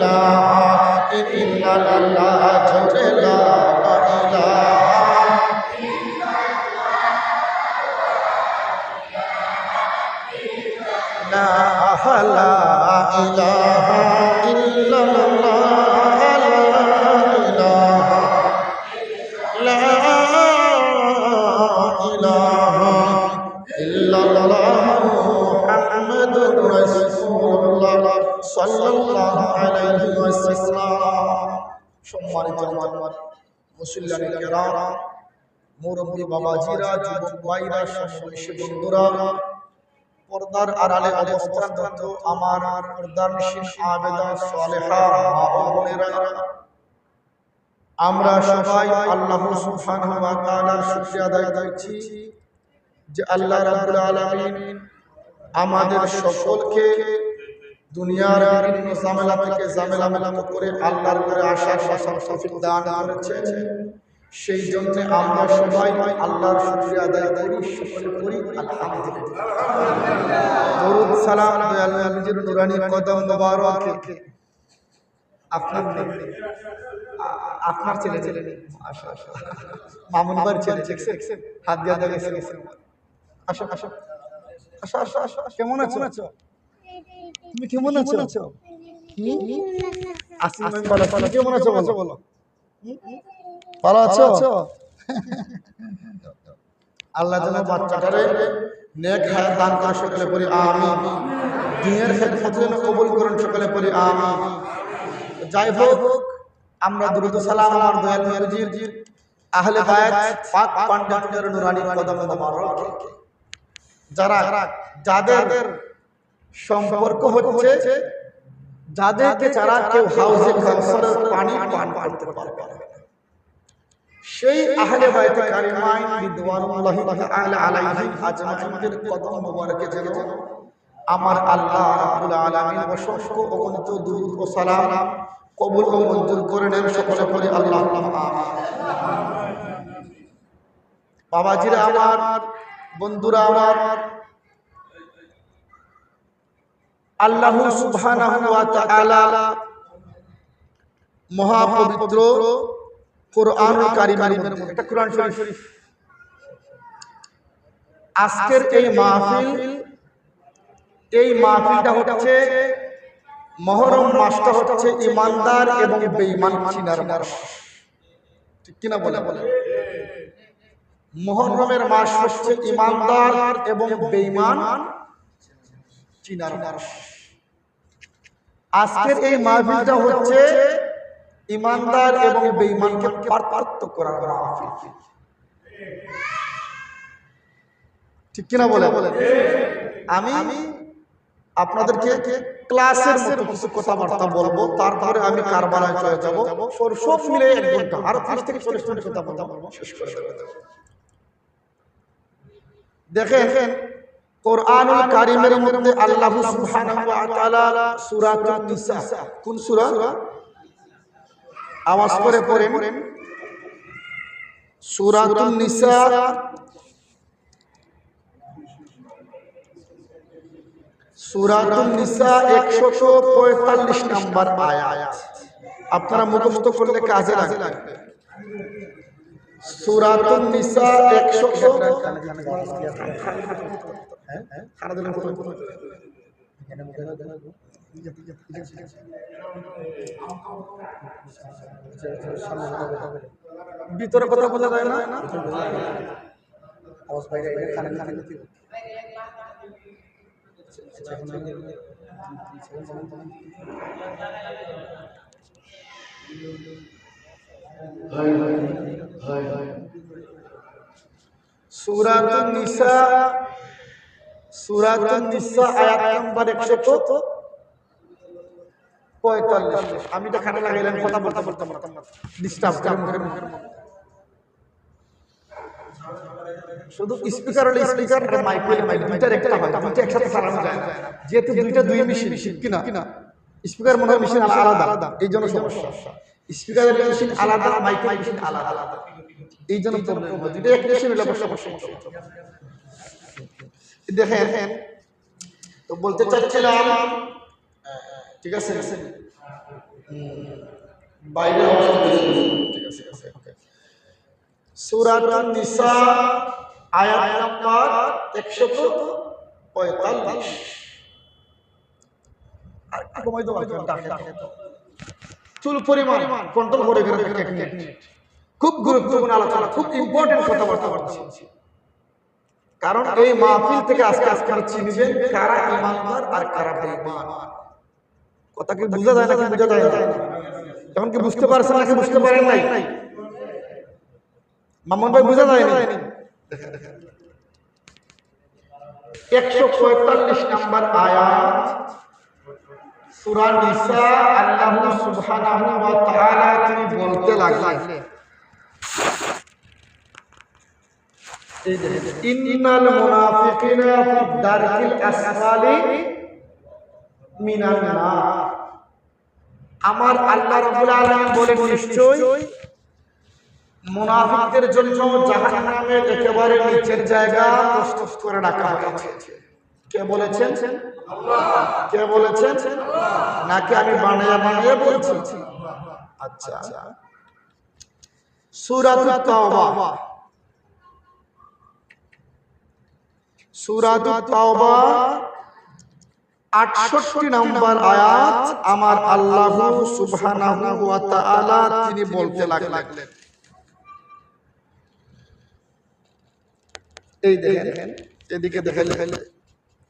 ইলাহা ইল্লাল্লাহ জোরে লা ইলাহা ইল্লাল্লাহ লা ইলাহা ইল্লাল্লাহ মুহাম্মাদুর রাসূলুল্লাহ আমার আমার সবাই আল্লাহ সুবহানাহু যে আল্লাহ আমাদের সকলকে দুনিয়ার বিভিন্ন ঝামেলা থেকে ঝামেলা মেলামত করে আল্লাহর করে আসার আসার তৌফিক দান করেছেন সেই জন্য আমরা সবাই আল্লাহর শুকরিয়া আদায় করি সকলে করি দরুদ, সালাম, দয়াল নবীজির নুরানি কদম মোবারক। আপনার। আপনার ছেলে ছেলে মামুন বার ছেলে দেখছেন হাত দিয়ে গেছে। আসো আসো আসো আসো আসো আসো। কেমন আছো আছো? তুমি কেমন আছো? আছো? ভালো আছি। তুমি কেমন আছো বলো? বলো ভালো আছো? আল্লাহ যেন বাচ্চাটারে নেক হায়াত দান করে সকলে পড়ি আমিন। দিনের খেদমত যেন কবুল করেন সকলে পড়ি আমিন। যাই হোক আমরা দ্রুত সালাম আমার দয়াল নবীজির আহলে বায়াত পাক পান্ডাতের নুরানি কদম মোবারক যারা যাদের সম্পর্ক হচ্ছে যাদেরকে যারা কেউ হাউজে কাউসারের পানি পান করতে পারবে। না। সেই আহলে বাইতে কারিমাইন রিদওয়ানুল্লাহি তাআলা আলাইহিম আজমাইনদের কদম মোবারকে যেন আমার আল্লাহ রাব্বুল আলামিন অসংখ্য অগণিত দুরূদ ও সালাম কবুল ও মঞ্জুর করে নেন সকলে বলি আল্লাহ বাবাজিরা আমার বন্ধুরা আমার আল্লাহ মহাপবিত্র কোরআনুল কারীমের মধ্যে। কোরআন শরীফ। আজকের এই মাহফিল, এই মাহফিলটা হচ্ছে মহরম মাসটা হচ্ছে ইমানদার এবং বেঈমান চিনার মাস। ঠিক কিনা বলে বলে মহরমের মাস হচ্ছে ইমানদার এবং বেঈমান চিনার মাস। আজকের এই মাহফিলটা হচ্ছে ইমানদার এবং বেঈমানকে পার্থক্য করার মাহফিল। ঠিক কিনা বলে আমি আপনাদেরকে ক্লাসের মতো কিছু কথাবার্তা বলব। তারপরে আমি কারবালায় চলে যাব। সব মিলে এক ঘণ্টা। আর তিরিশ থেকে চল্লিশ মিনিট কথা বলতে পারব শেষ করে দেবো। দেখেন কোরআনুল কারিমের মধ্যে আল্লাহ সুবহানাহু ওয়া তাআলা সূরাতুন নিসা। কোন সূরা? আওয়াজ করে পড়েন। সূরাতুন নিসা। সূরাতুন নিসা 145 নম্বর আয়াত। আপনারা মুখস্থ করলে কাজে লাগবে। সূরাতুন নিসা 100 খানা দিলেন কোথায় কোথায় ভিতরে কথা বলা যায় না? খানা খানা সূরাতুন নিসা সূরাতুন নিসা আয়াত নাম্বার 100 পঁয়তাল্লিশ। আমি তো খানা লাগাইলাম, কথা বলতে বলতে পারতাম না ডিস্টার্ব করে মুখের মুখের মধ্যে। শুধু স্পিকার হলে স্পিকার। যেহেতু দুইটা দুই মেশিন কিনা কিনা স্পিকার মনে হয় মেশিন আলাদা, এই জন্য সমস্যা। স্পিকারের মেশিন আলাদা মাইকের মেশিন আলাদা আলাদা। এই জন্য প্রবলেম হয়। দুইটা এক মেশিন হলে অবশ্য সমস্যা। দেখেন তো বলতে চাচ্ছিলাম ঠিক আছে? বাইরে ঠিক আছে ঠিক আছে ওকে সূরাতুন নিসা আয়াত নাম্বার 145 আর কমাই দাও একটু ডাকে ডাকে দাও। চুল পরিমাণ কন্ট্রোল করে খুব গুরুত্বপূর্ণ আলোচনা খুব ইম্পর্টেন্ট কথাবার্তা বলছি। কারণ এই মাহফিল থেকে আজকে আজকে চিনবেন কারা ইমানদার আর কারা বেঈমান। কথা কি বোঝা যায় নাকি? বোঝা যায় না এখন কি বুঝতে পারছেন নাকি বুঝতে পারেন নাই মামুন ভাই বোঝা যায়নি। একশো পঁয়তাল্লিশ নাম্বার আয়াত। সূরা নিসা আল্লাহ সুবহানাহু ওয়া তাআলা তিনি বলতে লাগলেন। ইন্নাল মুনাফিকিনা ফি দারকিল আসফালি মিনান নার। আমার আল্লাহ রাব্বুল আলামিন বলেন নিশ্চয় মুনাফিকদের জন্য জাহান্নামের একেবারে নিচের জায়গা প্রস্তুত করে রাখা হয়েছে। কে বলেছেন? কে বলেছেন? নাকি আমি বানিয়ে বানিয়ে বলছি? আচ্ছা। সূরাতুত তাওবা। সূরাতুত তাওবা 68 নম্বর আয়াত আমার আল্লাহ সুবহানাহু ওয়া তাআলা তিনি বলতে লাগলেন। এই দেখেন, এদিকে দেখেন।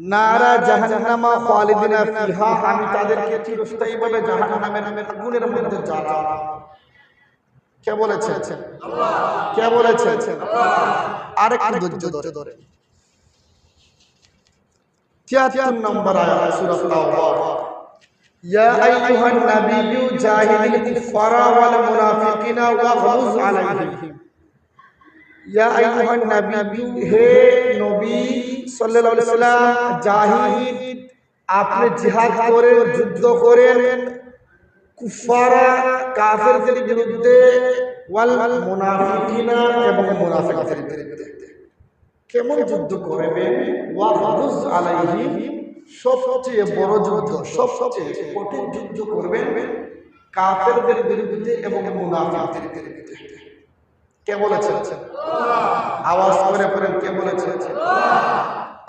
নারা জাহান্নামা খালিদিনা ফিহা আমি তাদেরকে চিরস্থায়ীভাবে জাহান্নামের আগুনের মধ্যে জ্বালাবো কে বলেছেন? কে বলেছেন? আরেকটু ধৈর্য ধরে। ধরে। তিয়াত্তর নম্বর আয়াত সূরা তাওবা। ইয়া আইয়ুহান নাবিয়্যু জাহিদিল কুফারা ওয়াল মুনাফিকিনা ওয়াগলুজ আলাইহিম। ইয়া আইয়ুহান হে নবী সাল্লাল্লাহু আলাইহি সাল্লাম জাহিদ আপনি জিহাদ করেন যুদ্ধ করেন। কুফারা কাফেরদের বিরুদ্ধে ওয়াল মুনাফিকিনা এবং মুনাফিকদের বিরুদ্ধে। কেমন যুদ্ধ করবেন? আলাইহিম সবচেয়ে বড় যুদ্ধ সবচেয়ে কঠিন যুদ্ধ করবেন কাফেরদের বিরুদ্ধে এবং মুনাফিকদের বিরুদ্ধে। কে বলেছেন আওয়াজ করে পড়েন কে বলেছেন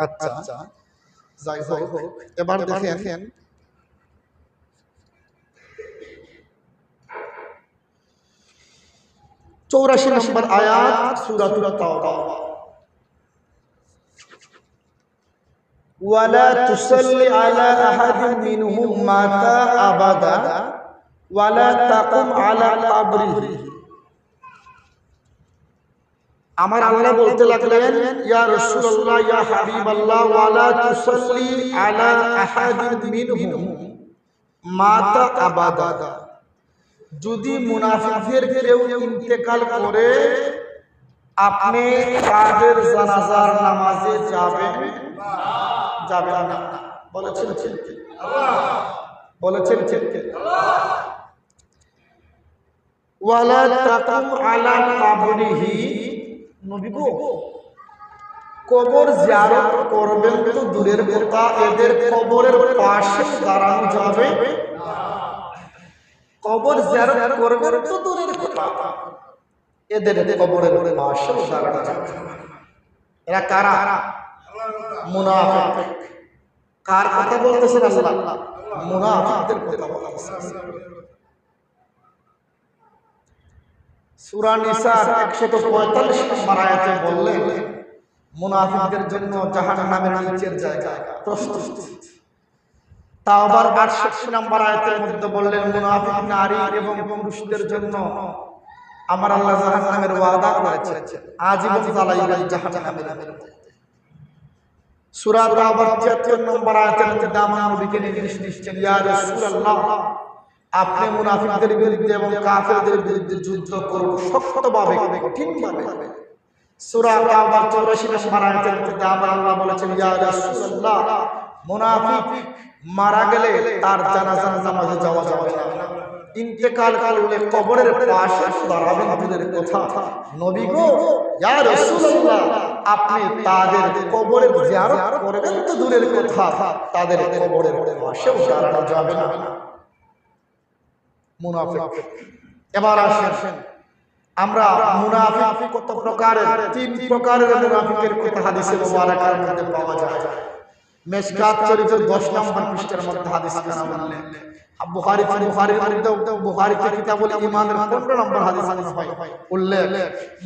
আচ্ছা যাই হোক এবার দেখেন চৌরাশি নম্বর আয়াত সূরাতুল তাওবা ولا تصل على أحد منهم مات أبدا ولا تقم على قبره আমার আল্লাহ বলতে লাগলেন ইয়া রাসূলুল্লাহ ইয়া হাবিবাল্লাহ ওয়ালা তুসাল্লি আলা আহাদিন মিনহুম মাতা আবাদা। যদি মুনাফিকদের কেউ ইন্তেকাল করে আপনি তাদের জানাজার নামাজে যাবেন? যাবেন না। বলেছেন বলেছেন ওয়ালা তাকুম আলা কাবরিহি নবী গো কবর জিয়ারত করবেন তো দূরের কথা এদের কবরের পাশে দাঁড়ানো যাবে। কবর জিয়ারত করবেন তো দূরের কথা। এদের কবরের পাশে দাঁড়ানো যাবে। এরা কারা? মুনাফিক। কার কথা বলতেছেন আল্লাহ? মুনাফিকদের কথা বলতেছেন। সূরা নিসার 145 নম্বর আয়াতে জন্য জাহান্নামের নিচের জায়গা প্রস্তুত। তাওবার 68 নম্বর আয়াতের মধ্যে বললেন, মুনাফিক নারী এবং পুরুষদের জন্য আমার আল্লাহ জাহান্নামের ওয়াদা করেছেন আজীবন জ্বালাইবেন জাহান্নামের মধ্যে। সূরা তাওবার 73 নম্বর আয়াতের মধ্যে আমার নবীকে নির্দেশ দিচ্ছেন, ইয়া রাসূলুল্লাহ আপনি মুনাফিকদের বিরুদ্ধে এবং কাফেরদের বিরুদ্ধে যুদ্ধ করুন। শক্তভাবে কঠিনভাবে সূরা কাবার 84 নম্বর আয়াতের মধ্যে আমার আল্লাহ বলেছেন ইয়া রাসূলুল্লাহ মুনাফিক মারা গেলে তার জানাজার নামাজে যাওয়া যাবে না। ইন্তেকাল করলে কবরের পাশে দাঁড়াবেন দূরের কথা। নবী গো ইয়া রাসূলুল্লাহ আপনি তাদের কবরের জিয়ারত করবেন তো দূরের কথা। তাদের কবরের পাশেও দাঁড়ানো যাবে না। মুনাফিক। এবার আসেন। আমরা মুনাফিক কত প্রকারের তিন প্রকারের মুনাফিকের কথা হাদিসে মুবারাকার মধ্যে পাওয়া যায়। মেশকাত শরীফের 10 নম্বর পৃষ্ঠার মধ্যে হাদিস বুখারী বুখারীর মধ্যে বুখারীতে কিতাবুল ঈমানের 15 নম্বর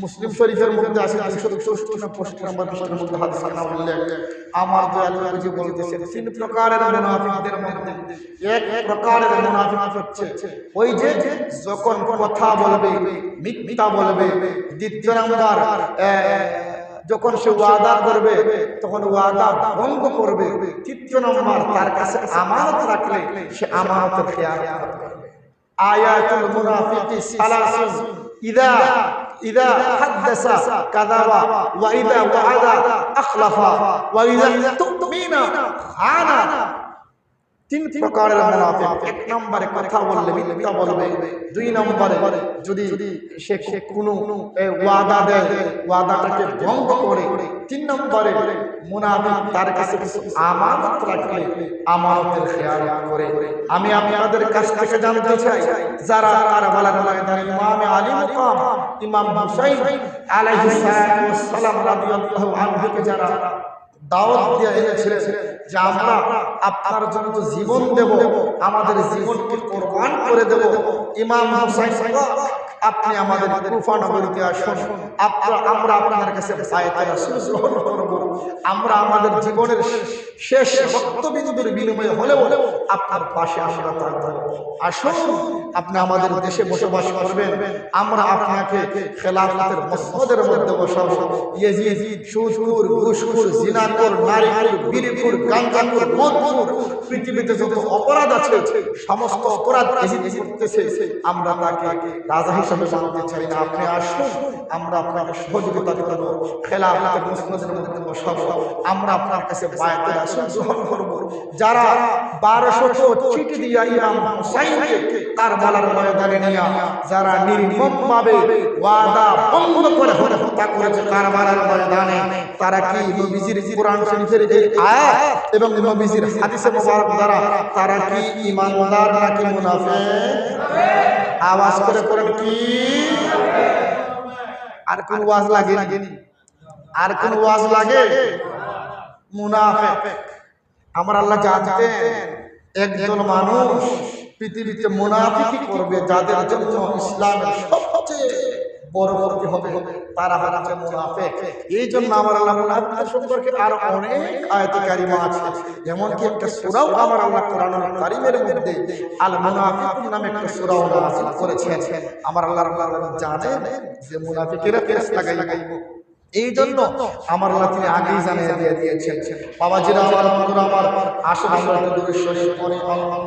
মুসলিম মধ্যে আছে 264 নম্বর নম্বর পৃষ্ঠার মধ্যে হাদিস কানা উল্লেখ, আমার বলতেছে মধ্যে, এক প্রকারের হচ্ছে, ওই যে যখন কথা বলবে, মিথ্যা বলবে, দ্বিতীয় নাম্বার যখন সে ওয়াদা করবে, তখন ওয়াদা ভঙ্গ করবে। তৃতীয় নম্বর তার কাছে আমানত রাখলে সে আমানত খেয়াল আয়াতুল মুনাফিকি সালাসুন। ইদা আখলাফা ওয়া ইদা তুমিনা খানা। তিন প্রকারের মুনাফিক। এক নম্বরে কথা বললে মিথ্যা বলবে। দুই নম্বরে যদি সে কোনো ওয়াদা দেয় ওয়াদাটাকে ভঙ্গ করে তিন নম্বরে মুনাফিক তার কাছে কিছু আমানত রাখলে আমানতের খেয়াল করে। আমি আপনাদের কাছ থেকে জানতে চাই যারা কারবালার ময়দানে ইমাম আলী মুকাম ইমাম হুসাইন আলাইহিস সালাম রাদিয়াল্লাহু আনহুকে যারা দাওয়াত দিয়ে এনেছিলেন যে, আমরা আপনার জন্য জীবন দেব, আমাদের জীবনকে কোরবান করে দেব। ইমাম আপনি আমাদের আসুন। আপনারা, আমরা আপনার কাছে আমরা আমাদের জীবনের শেষ রক্তবিন্দুর বিনিময়ে হলেও আপনার পাশে আমরা থাকব আসুন, আপনি আমাদের দেশে বসবাস করবেন। আমরা আপনাকে খেলাফতের মধ্যে ইয়েজিদ জিনাকুর পৃথিবীতে যত অপরাধ আছে, সমস্ত অপরাধ আমরা তাকে রাজা হিসেবে মানতে চাই না। আপনি আসুন আমরা আপনাকে সহযোগিতা করব খেলাফতের মসনদের মধ্যে বসাবো আমরা আপনার কাছে বায়াতে আসুন, গ্রহণ করব। যারা বারোশো চিঠি দিয়া ইমাম হুসাইনকে তার মালার ময়দানে নিয়া, যারা নির্মম ভাবে ওয়াদা ভঙ্গ করে হত্যা করেছে তারা এবং নবীজির হাদিসে মোবারক তারা কি ঈমানদার নাকি মুনাফিক? আওয়াজ করে করেন কি? আর কোন ওয়াজ লাগে আর কোন ওয়াজ লাগে? মুনাফেক। আমার আল্লাহ জানতেন একজন মানুষ পৃথিবীতে মুনাফিকি করবে যাদের জন্য ইসলামের সবচেয়ে ক্ষতি হবে তারা হচ্ছে মুনাফিক। এই জন্য আমার আল্লাহ মুনাফিকদের সম্পর্কে আরও অনেক আয়াতে কারিমা আছে। কি একটা সূরাও আমার আল্লাহ কোরআনুল কারীমের মধ্যে আল মুনাফিকুন নামে একটা সূরাও নাযিল করেছেন। আমার আল্লাহ রাব্বুল জানেন যে মুনাফিকেরা ফেরেশ লাগাই লাগাইবো এই জন্য আমার আল্লাহ তিনি আগেই জানিয়ে দিয়ে দিয়েছেন। বাবাজিরা আমার বন্ধুরা, আমার আসলে আমরা একটা দূরেশ্বরী পরে আল্লাহ